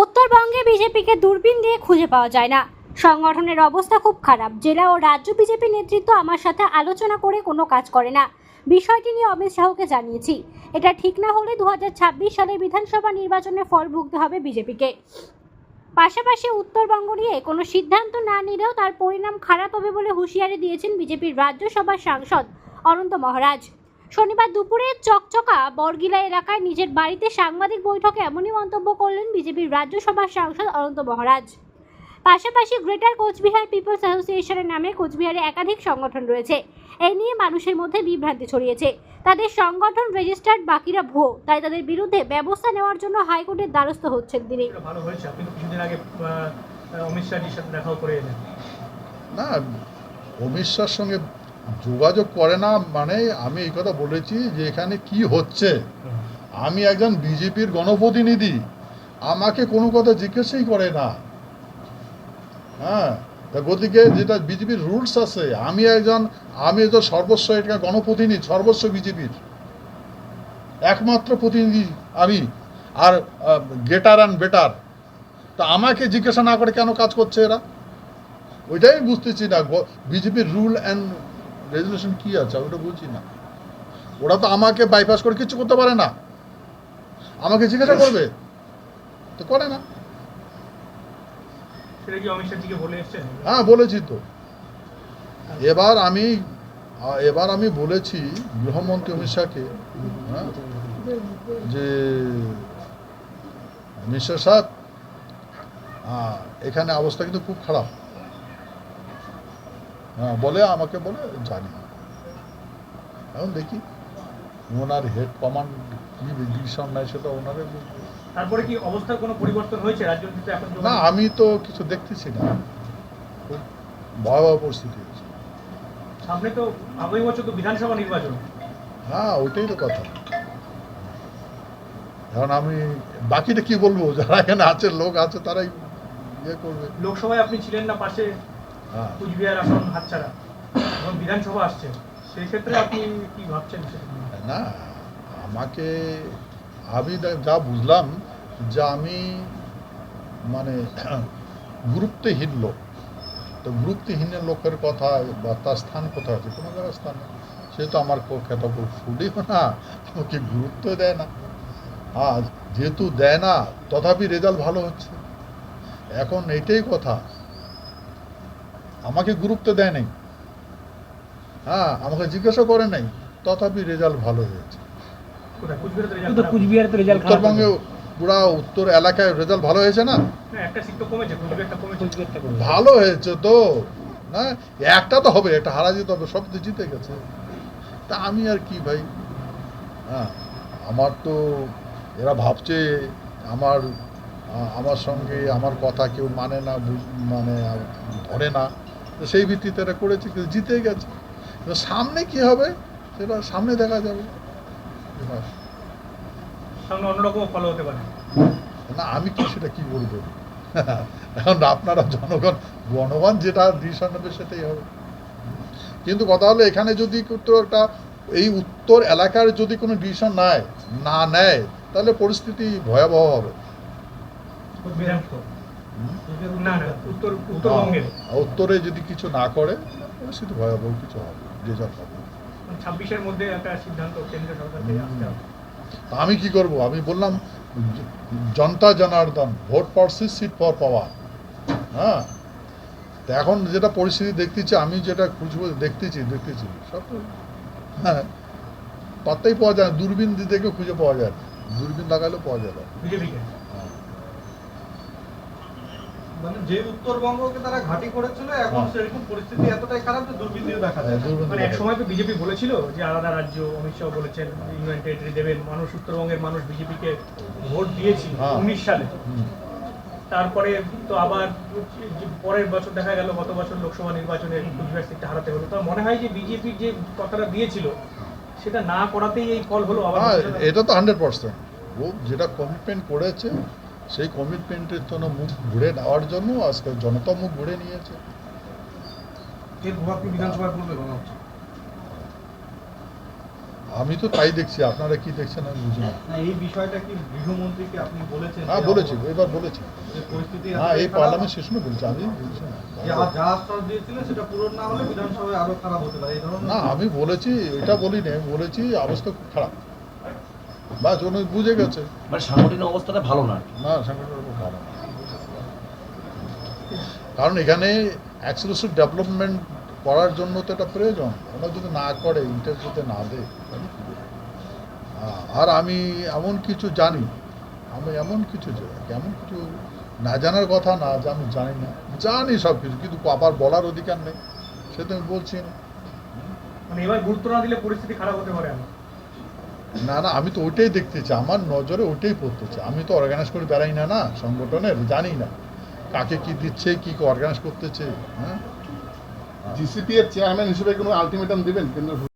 উত্তরবঙ্গে বিজেপিকে দূরবীন দিয়ে খুঁজে পাওয়া যায় না। সংগঠনের অবস্থা খুব খারাপ। জেলা ও রাজ্য বিজেপি নেতৃত্ব আমার সাথে আলোচনা করে কোনো কাজ করে না। বিষয়টি নিয়ে অমিত শাহকে জানিয়েছি। এটা ঠিক না হলে দু সালের বিধানসভা নির্বাচনে ফল ভুগতে হবে বিজেপিকে। পাশাপাশি উত্তরবঙ্গ নিয়ে কোনো সিদ্ধান্ত না নিলেও তার পরিণাম খারাপ হবে বলে হুঁশিয়ারি দিয়েছেন বিজেপির রাজ্যসভার সাংসদ অনন্ত মহারাজ। শনিবার দুপুরে চকচকা বরগিলা এলাকায় নিজের বাড়িতে সাংবাদিক বৈঠকে এমনই মন্তব্য করলেন বিজেপির রাজ্যসভার সাংসদ অনন্ত মহারাজ। পাশাপাশি গ্রেটার কোচবিহার পিপলস অ্যাসোসিয়েশনের নামে কোচবিহারে একাধিক সংগঠন রয়েছে। এই নিয়ে মানুষের মধ্যে বিভ্রান্তি ছড়িয়েছে। তাদের সংগঠন রেজিস্টার্ড বাকিরা ভুয়ো। তাই তাদের বিরুদ্ধে ব্যবস্থা নেওয়ার জন্য হাইকোর্টের দ্বারস্থ হচ্ছেন তিনি। ভালো হয়েছে। আপনি কিছুদিন আগে অমিত শাহজির সাথে দেখাও করে এলেন। না অমিত শাহর সঙ্গে যোগাযোগ করে না মানে আমি এই কথা বলেছি যে এখানে কি হচ্ছে। আমি একজন বিজেপির গণপ্রতিনিধি, আমাকে কোনো কথা জিজ্ঞেসই করে না। হ্যাঁ তা গতিকে যেটা বিজেপির রুলস আছে, আমি একজন, আমি তো সর্বস্ব এটা গণপ্রতিনিধি, সর্বস্ব বিজেপির। একমাত্র প্রতিনিধি আমি, আর গেটার অ্যান্ড বেটার। তা আমাকে জিজ্ঞাসা না করে কেন কাজ করছে এরা? ওইটাই বুঝতেছি না। বিজেপির রুল অ্যান্ড রেজুলেশন কি আছে? আমি ওটা বুঝছি না। ওরা তো আমাকে বাইপাস করে কিছু করতে পারে না। আমাকে জিজ্ঞাসা করবে। তো করে না। হ্যাঁ বলেছি তো। এবার আমি এবার আমি বলেছি গৃহমন্ত্রী অমিত শাহকে হ্যাঁ, যে মিস্টার সাহেব এখানে অবস্থা কিন্তু খুব খারাপ। হ্যাঁ বলে আমাকে বলে জানি। এখন দেখি ওনার হেড কমান্ড কি ডিসিশন নেয় সেটা ওনারে তারপরে কি অবস্থার কোনো পরিবর্তন হয়েছে? রাজনীতিতে এখন না আমি তো কিছু দেখতেছি না। খুব ভয়াবহ পরিস্থিতি হয়েছে। সামনে তো আগামী বছর তো বিধানসভা নির্বাচন। হ্যাঁ ওইটাই তো কথা। এখন আমি বাকিটা কি বলব? যারা এখানে আছে লোক আছে তারাই ইয়ে করবে। লোকসভায় আপনি ছিলেন না পাশে কুচবিহার আসন হাতছাড়া এবং বিধানসভা আসছে, সেই ক্ষেত্রে আপনি কি ভাবছেন না, আমাকে আমি যা বুঝলাম যে আমি মানে গুরুত্বহীন লোক। তো গুরুত্বহীন লোকের কথা বা তার স্থান কোথায় আছে? কোনো জায়গায় স্থান। সে তো আমার খেত ফুলিও না, আমাকে গুরুত্ব দেয় না। আর যেহেতু দেয় না, তথাপি রেজাল্ট ভালো হচ্ছে। এখন এইটাই কথা আমাকে গুরুত্ব দেয় নাই। হ্যাঁ আমাকে জিজ্ঞাসা করে নাই তথাপি রেজাল্ট ভালো হয়েছে। উত্তরবঙ্গে পুরা উত্তর এলাকায় রেজাল্ট ভালো হয়েছে না? একটা তো কমেছে কুচবিহারটা কমেছে। ভালো হয়েছে তো। না একটা তো হবে একটা হারা যেতে হবে সব তো জিতে গেছে। তা আমি আর কি ভাই? হ্যাঁ আমার তো এরা ভাবছে আমার আমার সঙ্গে আমার কথা কেউ মানে না বুঝ- মানে ধরে না। সেই ভিত্তিতে এরা করেছে কিন্তু জিতে গেছে। সামনে কি হবে সেটা সামনে দেখা যাবে। সামনে অন্যরকম ফলো হতে পারে। না আমি কি সেটা কি বলব? এখন আপনারা জনগণ জনগণ যেটা ডিসিশন নেবে সেটাই হবে। কিন্তু কথা হলো এখানে যদি একটা এই উত্তর এলাকার যদি কোনো ডিসিশন নেয় না নেয় তাহলে পরিস্থিতি ভয়াবহ হবে। উত্তর যদি কিছু না করে পরিস্থিতি ভয়াবহ কিছু হবে রেজাল্ট হবে। ছাব্বিশের মধ্যে একটা সিদ্ধান্ত কেন্দ্রীয় সরকার থেকে আসতে হবে। তা আমি কি করব? আমি বললাম জনতা Janardan vote for seat for power হ্যাঁ? তো এখন যেটা পরিস্থিতি দেখতেছি আমি যেটা খুঁজবো দেখতেছি দেখতেছি। সব তো হ্যাঁ। পাত্তাই পাওয়া যায় না। দূরবীন দিয়ে দেখে খুঁজে পাওয়া যায় না। দূরবীন লাগালেও পাওয়া যায় না। মানে যে উত্তরবঙ্গকে তারা ঘাঁটি করেছিল এখন হ্যাঁ। সেরকম পরিস্থিতি এতটাই খারাপ যে দুর্বীন দিয়ে দেখা হ্যাঁ, যায় মানে এক সময় তো বিজেপি বলেছিল যে আলাদা রাজ্য অমিত শাহ বলেছেন ইউনিয়ন টেরিটরি দেবেন মানুষ উত্তরবঙ্গের মানুষ বিজেপিকে ভোট দিয়েছিল হ্যাঁ। উনিশ সালে তারপরে তো আবার পরের বছর দেখা গেল গত বছর লোকসভা নির্বাচনে কুচবিহার সিটটা হারাতে হলো তো মনে হয় যে বিজেপি যে কথাটা দিয়েছিল সেটা না করাতেই এই ফল হলো আবার হ্যাঁ। এটা তো হান্ড্রেড পার্সেন্ট ও যেটা কমিটমেন্ট করেছে সেই কমিটমেন্টের জন্য মুখ ঘুরে নেওয়ার জন্য আজকে জনতা মুখ ঘুরে নিয়েছে। আমি তো তাই দেখছি আপনারা কি দেখছেন আমি বুঝি না। না এই বিষয়টা কি গৃহমন্ত্রীকে আপনি বলেছেন হ্যাঁ বলেছি এবার বলেছি। পরিস্থিতি হ্যাঁ এই পার্লামেন্ট সেশনে বলেছি আমি বলছি না। সেটা পূরণ না হলে বিধানসভায় আরও খারাপ হতে পারে না আমি বলেছি এটা বলিনি বলেছি অবস্থা খুব খারাপ। বাস উনি বুঝে গেছে। মানে সাংগঠনিক অবস্থাটা ভালো না না ভালো না। কারণ এখানে অ্যাক্সেলেসিভ ডেভেলপমেন্ট করার জন্য তো এটা প্রয়োজন। ওরা যদি না করে ইন্টারেস্ট যদি না দেয় আর আমি এমন কিছু জানি আমি এমন কিছু জানি, এমন কিছু না জানার কথা না যে আমি জানি না। জানি সব কিছু কিন্তু আবার বলার অধিকার নেই। সে তো আমি বলছি না। মানে এবার গুরুত্ব না দিলে পরিস্থিতি খারাপ হতে পারে আমার না না, আমি তো ওইটাই চাই। আমার নজরে ওইটাই পড়তেছে আমি তো অর্গানাইজ করে বেড়াই না না, সংগঠনের, জানি না। কাকে কি দিচ্ছে, কি অর্গানাইজ করতেছে হ্যাঁ? জিসিপি এর চেয়ারম্যান হিসেবে কোনো আলটিমেটাম দিবেন? কেন্দ্র